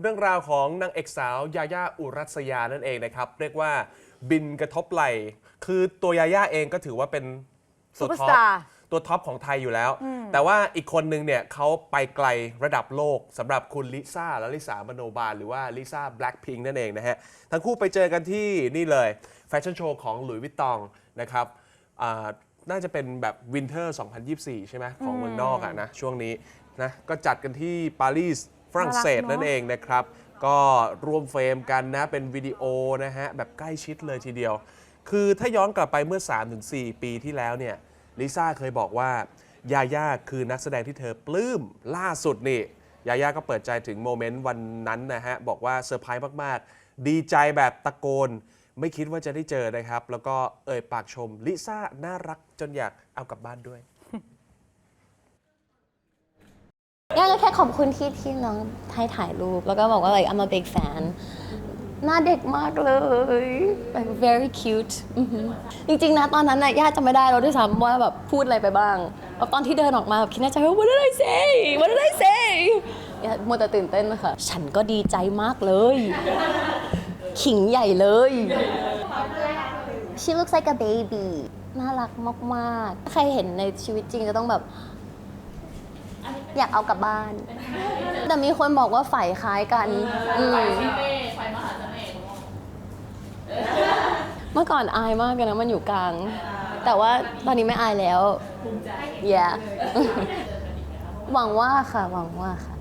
เรื่องราวของนางเอกสาวยาย่าอุรัสยานั่นเองนะครับ เรียกว่าบินกระทบไหลคือตัวยาย่าเองก็ถือว่าเป็นตัวท็อป Superstar ตัวท็อปของไทยอยู่แล้ว แต่ว่าอีกคนนึงเนี่ยเขาไปไกลระดับโลกสำหรับคุณลิซ่าและลิซ่ามโนบาล หรือว่าลิซ่าแบล็ k พิงนั่นเองนะฮะ ทั้งคู่ไปเจอกันที่นี่เลยแฟชั่นโชว์ของหลุยส์วิตตองนะครับอ่าน่าจะเป็นแบบวินเทอร์ 2024 ใช่ไหมของเมืองนอกอะนะ ช่วงนี้นะก็จัดกันที่ปารีส ฝรั่งเศสน่ารักเนอะนั่นเองนะครับ ก็ร่วมเฟรมกันนะเป็นวิดีโอนะฮะ แบบใกล้ชิดเลยทีเดียว คือถ้าย้อนกลับไปเมื่อ 3-4 ปีที่แล้วเนี่ยลิซ่าเคยบอกว่ายาย่าคือนักแสดงที่เธอปลื้มล่าสุดนี่ยาย่าก็เปิดใจถึงโมเมนต์วันนั้นนะฮะ บอกว่าเซอร์ไพรส์มาก ๆ ดีใจแบบตะโกน ไม่คิดว่าจะได้เจอนะครับ แล้วก็เอ่ยปากชมลิซ่าน่ารักจนอยากเอากลับบ้านด้วย ย่าก็แค่ ขอบคุณที่ที่น้องให้ถ่ายรูป แล้วก็บอกว่า like I'm a big fan หน้าเด็กมากเลย like very cute อือหือจริงๆนะตอนนั้นน่ะย่าจำไม่ได้แล้วด้วยซ้ำว่าแบบพูดอะไรไปบ้างแล้วตอนที่เดินออกมาแบบคิดในใจว่า what did I say what did I say ย่ามัวแต่ตื่นเต้นนะคะฉันก็ดีใจมากเลย ขิงใหญ่เลย She looks like a baby น่ารักมากๆ ใครเห็นในชีวิตจริงจะต้องแบบ อยากเอากลับบ้าน แต่มีคนบอกว่าฝ่ายคล้ายกันอืมเมื่อก่อนอายมากเลยนะมันอยู่กลาง แต่ว่าตอนนี้ไม่อายแล้ว yeah หวังว่าค่ะ หวังว่าค่ะ